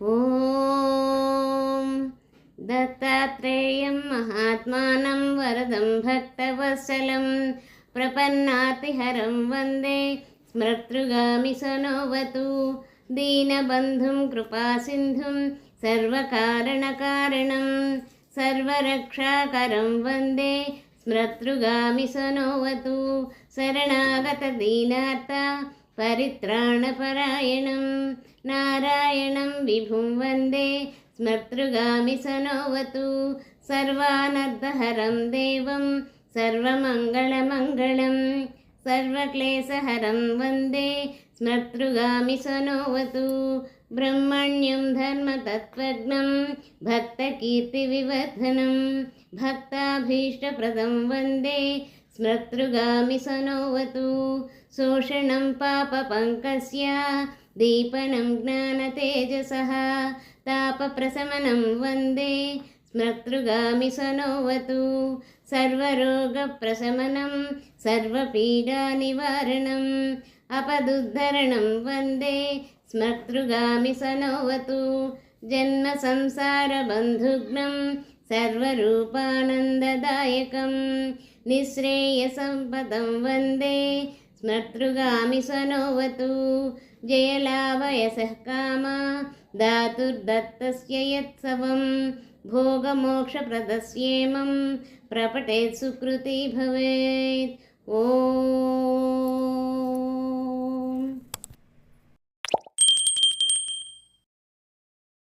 ॐ दत्तात्रेयं महात्मानं वरदं भक्तवत्सलं प्रपन्नातिहरं वन्दे स्मृतृगामि सनोवतु दीनबन्धुं कृपासिन्धुं सर्वकारणकारणं सर्वरक्षाकरं वन्दे स्मृतृगामि सनोवतु शरणागतदीनार्थ परित्राणपरायणं नारायणं विभुं वन्दे स्मर्तृगामि सनोवतु। सर्वानर्दहरं देवं सर्वमङ्गलमङ्गलं सर्वक्लेशहरं वन्दे स्मर्तृगामि सनोवतु। ब्रह्मण्यं धर्मतत्त्वज्ञं भक्तकीर्तिविवर्धनं। भक्ताभीष्टप्रदं वन्दे स्मर्तृगामि सनोवतु शोषणं पापपङ्कस्य दीपनं ज्ञानतेजसः तापप्रशमनं वन्दे। स्मर्तृगामि सनोवतु सर्वरोगप्रशमनं सर्वपीडानिवारणम् अपदुद्धरणं वन्दे। स्मर्तृगामि सनोवतु जन्मसंसारबन्धुघ्नं सर्वरूपानन्ददायकं निःश्रेयसम्पदं वन्दे स्मर्तृगामि सनोवतु जयलाभयसः कामा धातुर्दत्तस्य यत्सवं भोगमोक्षप्रदस्येमं प्रपटेत् सुकृती भवेत् ॐ